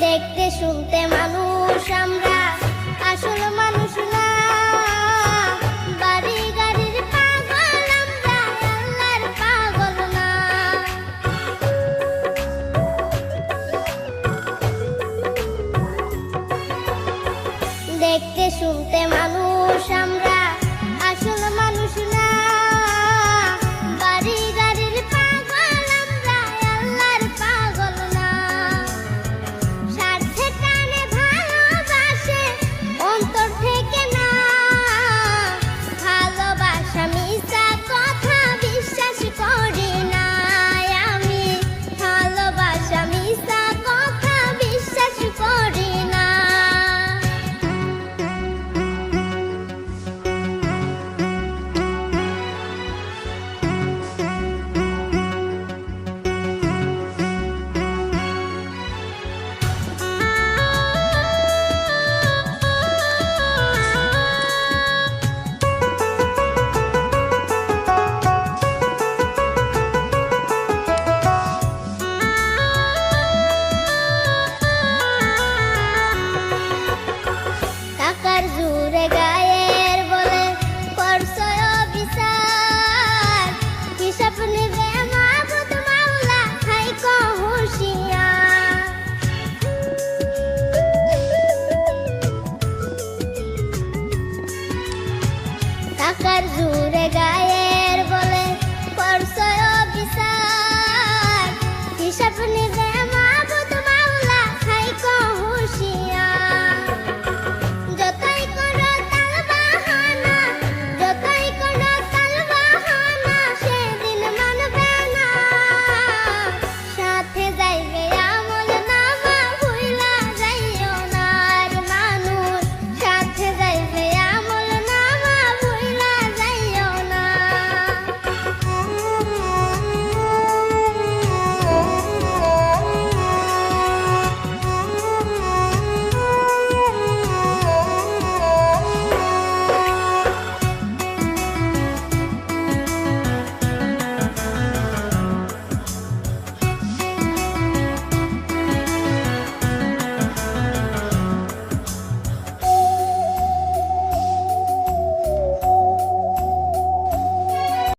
দেখতে, শুনতে মানুষ আমরা। আসল মানুষ না। বাড়ি গাড়ির পাগল আমরা না। দেখতে, শুনতে মানুষ আমরা, আসল মানুষ না।